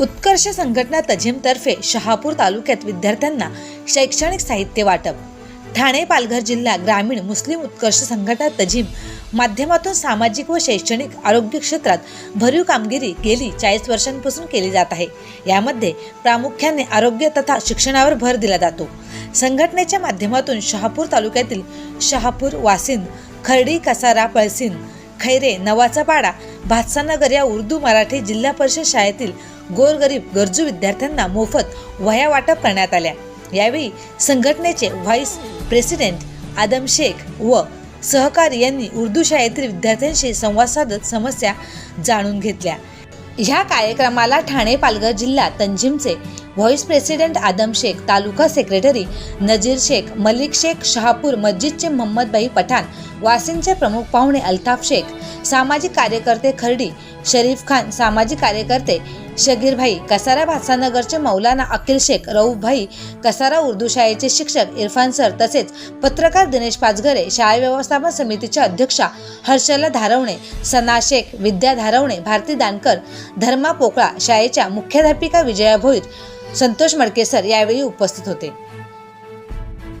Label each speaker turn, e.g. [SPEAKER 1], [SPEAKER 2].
[SPEAKER 1] उत्कर्ष संघटना तजिमतर्फे शहापूर तालुक्यात विद्यार्थ्यांना शैक्षणिक साहित्य वाटप. ठाणे पालघर जिल्हा ग्रामीण मुस्लिम उत्कर्ष संघटना तजिम माध्यमातून सामाजिक व शैक्षणिक आरोग्य क्षेत्रात भरीव कामगिरी गेली चाळीस वर्षांपासून केली जात आहे. यामध्ये प्रामुख्याने आरोग्य तथा शिक्षणावर भर दिला जातो. संघटनेच्या माध्यमातून शहापूर तालुक्यातील शहापूर वासिंद खर्डी कसारा पळसिन खैरे नवाचा पाडा भातसानगर या उर्दू मराठी जिल्हा परिषद शाळेतील गोरगरीब गरजू विद्यार्थ्यांना मोफत वह्या वाटप करण्यात आल्या. यावेळी संघटनेचे व्हाईस प्रेसिडेंट आदम शेख व सहकारी यांनी उर्दू शाळेतील विद्यार्थ्यांशी संवाद साधत समस्या जाणून घेतल्या. ह्या कार्यक्रमाला ठाणे पालघर जिल्हा तंजिमचे vice president Adam Shaikh taluka secretary Nazir Shaikh Malik Shaikh Shahapur मस्जिदचे Mohammadbhai Pathan वासिमचे प्रमुख पाहुणे अल्ताफ शेख सामाजिक कार्यकर्ते खर्डी शरीफ खान सामाजिक कार्यकर्ते शगीरभाई कसारा भातसानगरचे मौलाना अकिल शेख रऊफभाई कसारा उर्दू शाळेचे शिक्षक इरफान सर तसेच पत्रकार दिनेश पाचघरे शाळा व्यवस्थापन समितीच्या अध्यक्षा हर्षला धारवणे सना शेख विद्या धारवणे भारती दानकर धर्मा पोकळा शाळेच्या मुख्याध्यापिका विजया भोईर संतोष मडकेसर यावेळी उपस्थित होते.